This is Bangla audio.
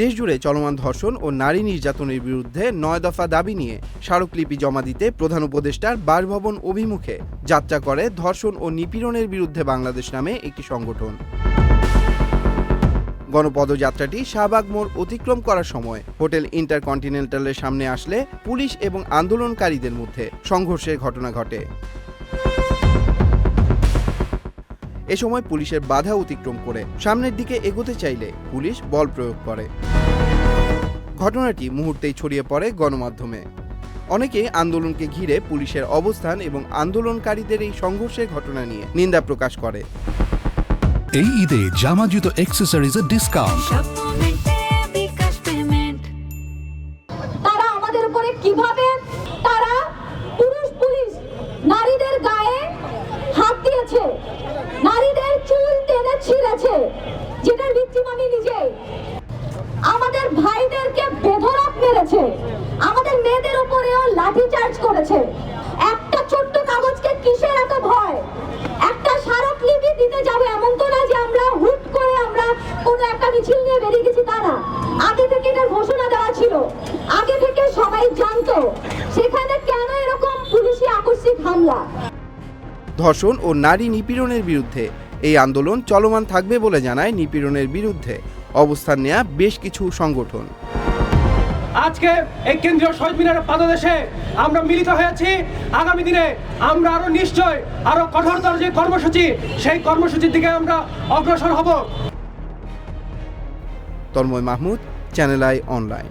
দেশজুড়ে চলমান ধর্ষণ ও নারী নির্যাতনের বিরুদ্ধে নয় দফা দাবি নিয়ে স্মারকলিপি জমা দিতে প্রধান উপদেষ্টার বাসভবন অভিমুখে যাত্রা করে ধর্ষণ ও নিপীড়নের বিরুদ্ধে বাংলাদেশ নামে একটি সংগঠন। গণপদযাত্রাটি শাহবাগ মোড় অতিক্রম করার সময় হোটেল ইন্টারকন্টিনেন্টালের সামনে আসলে পুলিশ এবং আন্দোলনকারীদের মধ্যে সংঘর্ষের ঘটনা ঘটে। এ সময় পুলিশের বাধা অতিক্রম করে সামনের দিকে এগোতে চাইলে পুলিশ বল প্রয়োগ করে। ঘটনাটি মুহূর্তেই ছড়িয়ে পড়ে গণমাধ্যমে। অনেকে আন্দোলনকে ঘিরে পুলিশের অবস্থান এবং আন্দোলনকারীদের এই সংঘর্ষের ঘটনা নিয়ে নিন্দা প্রকাশ করে। এই ঈদে জামা জুতো অ্যাক্সেসরিজের ডিসকাউন্ট তারা আমাদের উপরে কীভাবে আমি নিজেই আমাদের ভাইদেরকে মেরেছে। আমাদের মেয়েদের উপরেও লাঠি চার্জ করেছে। একটা ছোট্ট কাগজকে কিসের এত ভয়? একটা স্মারকলিপি দিতে যাবে এমন তো না যে আমরা হুট করে আমরা কোনো একটা মিছিল নিয়ে বেরিয়ে গেছি তা না। আগে থেকে এটা ঘোষণা দেওয়া ছিল। আগে থেকে সবাই জানতো সেখানে কেন এরকম পুলিশি আকস্মিক হামলা। ধর্ষণ ও নারী নিপীড়নের বিরুদ্ধে এই আন্দোলন চলমান থাকবে বলে জানায় নিপীড়নের বিরুদ্ধে অবস্থান নেয়া বেশ কিছু সংগঠন। আজকে এই কেন্দ্রীয় শহীদ মিনারের পাদদেশে আমরা মিলিত হয়েছি। আগামী দিনে আমরা আরও নিশ্চয় আরও কঠোরতর যে কর্মসূচি সেই কর্মসূচির দিকে আমরা অগ্রসর হব। Tanmoy Mahmud channel I online.